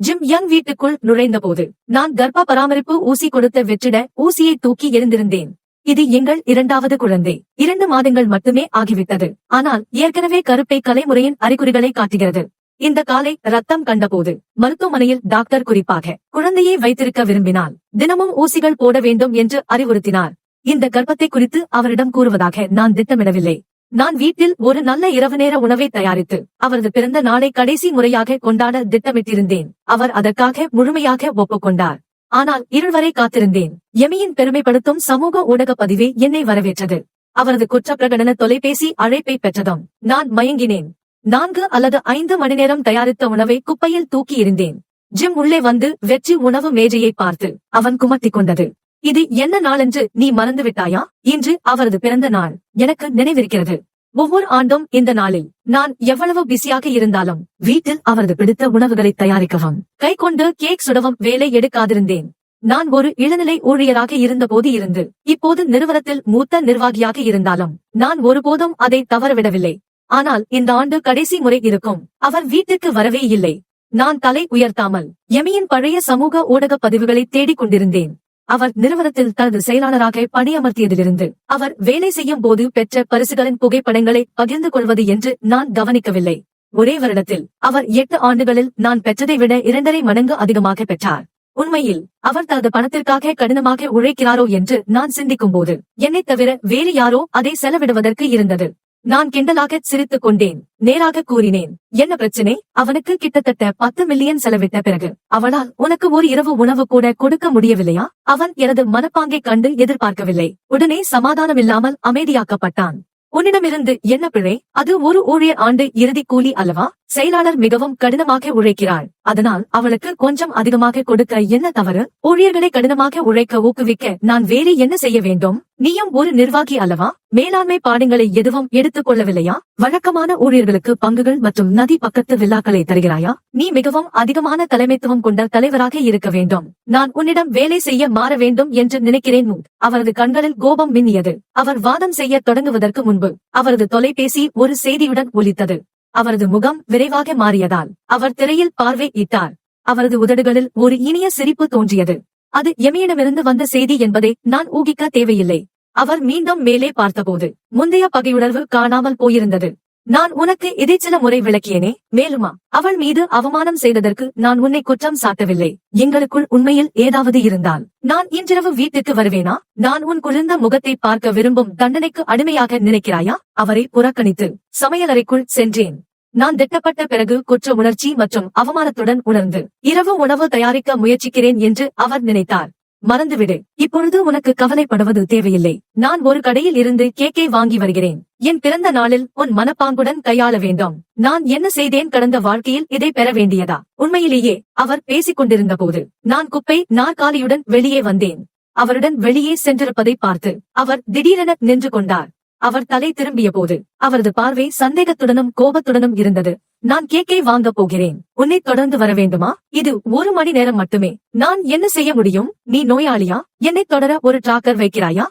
Gym young வீட்டுக்குள் நுழைந்தபோது நான் கர்ப்ப பராமரிப்பு ஊசி கொடுத்த வெற்றிட ஊசியை தூக்கி எரிந்திருந்தேன் இது எங்கள் இரண்டாவது குழந்தை. இரண்டு மாதங்கள் மட்டுமே ஆகிவிட்டது. ஆனால் ஏற்கனவே கருப்பை கலைமுறையின் அறிகுறிகளை காட்டுகிறது. இந்த காலை ரத்தம் கண்டபோது மருத்துவமனையில் டாக்டர் குறிப்பாக குழந்தையை வைத்திருக்க விரும்பினால் தினமும் ஊசிகள் போட வேண்டும் என்று அறிவுறுத்தினார். இந்த கர்ப்பத்தை குறித்து அவரிடம் கூறுவதாக நான் திட்டமிடவில்லை. நான் வீட்டில் ஒரு நல்ல இரவு நேர உணவை தயாரித்து அவரது பிறந்த நாளை கடைசி முறையாக கொண்டாட திட்டமிட்டிருந்தேன். அவர் அதற்காக முழுமையாக ஒப்புக்கொண்டார். ஆனால் இருள்வரை காத்திருந்தேன். எமியின் பெருமைப்படுத்தும் சமூக ஊடக பதிவே என்னை வரவேற்றது. அவரது குற்றப்பிரகடன தொலைபேசி அழைப்பை பெற்றதும் நான் மயங்கினேன். நான்கு அல்லது ஐந்து மணி நேரம் தயாரித்த உணவை குப்பையில் தூக்கி இருந்தேன் ஜிம் உள்ளே வந்து வெற்றி உணவு மேஜையை பார்த்து அவன் குமத்திக் கொண்டது இது என்ன நாளென்று நீ மறந்துவிட்டாயா இன்று அவரது பிறந்த நாள். எனக்கு நினைவிருக்கிறது. ஒவ்வொரு ஆண்டும் இந்த நாளில் நான் எவ்வளவு பிஸியாக இருந்தாலும் வீட்டில் அவரது பிடித்த உணவுகளை தயாரிக்கவும் கை கொண்டு கேக் சுடவும் வேலை எடுக்காதிருந்தேன். நான் ஒரு இளநிலை ஊழியராக இருந்தபோது இருந்து இப்போது நிறுவனத்தில் மூத்த நிர்வாகியாக இருந்தாலும் நான் ஒருபோதும் அதை தவறவிடவில்லை. ஆனால் இந்த ஆண்டு கடைசி முறை இருக்கும். அவர் வீட்டுக்கு வரவே இல்லை. நான் தலை உயர்த்தாமல் எமியின் பழைய சமூக ஊடக பதிவுகளை தேடிக் கொண்டிருந்தேன் அவர் நிறுவனத்தில் தனது செயலாளராக பணியமர்த்தியதிலிருந்து அவர் வேலை செய்யும் போது பெற்ற பரிசுகளின் புகைப்படங்களை பகிர்ந்து கொள்வது என்று நான் கவனிக்கவில்லை. ஒரே வருடத்தில் அவர் எட்டு ஆண்டுகளில் நான் பெற்றதை விட இரண்டரை மடங்கு அதிகமாக பெற்றார். உண்மையில் அவர் தனது பணத்திற்காக கடினமாக உழைக்கிறாரோ என்று நான் சிந்திக்கும் போது என்னைத் தவிர வேறு யாரோ அதை செலவிடுவதற்கு இருந்தது. நான் கிண்டலாக சிரித்துக் கொண்டேன். நேராக கூறினேன் என்ன பிரச்சனை? அவனுக்கு கிட்டத்தட்ட பத்து மில்லியன் செலவிட்ட பிறகு அவளால் உனக்கு ஒரு இரவு உணவு கூட கொடுக்க முடியவில்லையா? அவன் எனது மனப்பாங்கை கண்டு எதிர்பார்க்கவில்லை. உடனே சமாதானமில்லாமல் அமைதியாக்கப்பட்டான். உன்னிடமிருந்து என்ன பிழை? அது ஒரு ஊழியர் ஆண்டு இறுதி கூலி அல்லவா? செயலாளர் மிகவும் கடினமாக உழைக்கிறாள் அதனால் அவளுக்கு கொஞ்சம் அதிகமாக கொடுக்க என்ன தவறு? ஊழியர்களை கடினமாக உழைக்க ஊக்குவிக்க நான் வேறு என்ன செய்ய வேண்டும்? நீயும் ஒரு நிர்வாகி அல்லவா? மேலாண்மை பாடங்களை எதுவும் எடுத்துக் கொள்ளவில்லையா? வழக்கமான ஊழியர்களுக்கு பங்குகள் மற்றும் நதி பக்கத்து விழாக்களை தருகிறாயா? நீ மிகவும் அதிகமான தலைமைத்துவம் கொண்ட தலைவராக இருக்க வேண்டும். நான் உன்னிடம் வேலை செய்ய மாற வேண்டும் என்று நினைக்கிறேன் அவரது கண்களில் கோபம் மின்னியது. அவர் வாதம் செய்ய தொடங்குவதற்கு முன்பு அவரது தொலைபேசி ஒரு செய்தியுடன் ஒலித்தது. அவரது முகம் விரைவாக மாறியதால் அவர் திரையில் பார்வை இட்டார். அவரது உதடுகளில் ஒரு இனிய சிரிப்பு தோன்றியது. அது எமையிடமிருந்து வந்த செய்தி என்பதை நான் ஊகிக்க தேவையில்லை. அவர் மீண்டும் மேலே பார்த்தபோது முந்தைய பகையுணர்வு காணாமல் போயிருந்தது. நான் உனக்கு இதை சில முறை விளக்கியனே மேலுமா அவள் மீது அவமானம் செய்ததற்கு நான் உன்னை குற்றம் சாட்டவில்லை. எங்களுக்குள் உண்மையில் ஏதாவது இருந்தால் நான் இன்றிரவு வீட்டுக்கு வருவேனா? நான் உன் குளிர்ந்த முகத்தை பார்க்க விரும்பும் தண்டனைக்கு அடிமையாக நினைக்கிறாயா? அவரை புறக்கணித்து சமையலறைக்குள் சென்றேன். நான் திட்டப்பட்ட பிறகு குற்ற உணர்ச்சி மற்றும் அவமானத்துடன் உணர்ந்து இரவு உணவு தயாரிக்க முயற்சிக்கிறேன் என்று அவர் நினைத்தார். மறந்துவிடு. இப்பொழுது உனக்கு கவலைப்படுவது தேவையில்லை. நான் ஒரு கடையில் இருந்து கேக்கை வாங்கி வருகிறேன். என் பிறந்த நாளில் உன் மனப்பாங்குடன் கையாள வேண்டும். நான் என்ன செய்தேன் கடந்த வாழ்க்கையில் இதை பெற வேண்டியதா? உண்மையிலேயே அவர் பேசிக் கொண்டிருந்த போது நான் குப்பை நாற்காலியுடன் வெளியே வந்தேன். அவருடன் வெளியே சென்றிருப்பதை பார்த்து அவர் திடீரென நின்று கொண்டார். அவர் தலை திரும்பிய போது அவரது பார்வை சந்தேகத்துடனும் கோபத்துடனும் இருந்தது. நான் கேக்கே வாங்க போகிறேன். உன்னை தொடர்ந்து வர வேண்டுமா? இது ஒரு மணி நேரம் மட்டுமே. நான் என்ன செய்ய முடியும்? நீ நோயாளியா? என்னை தொடர ஒரு டிராக்கர் வைக்கிறாயா?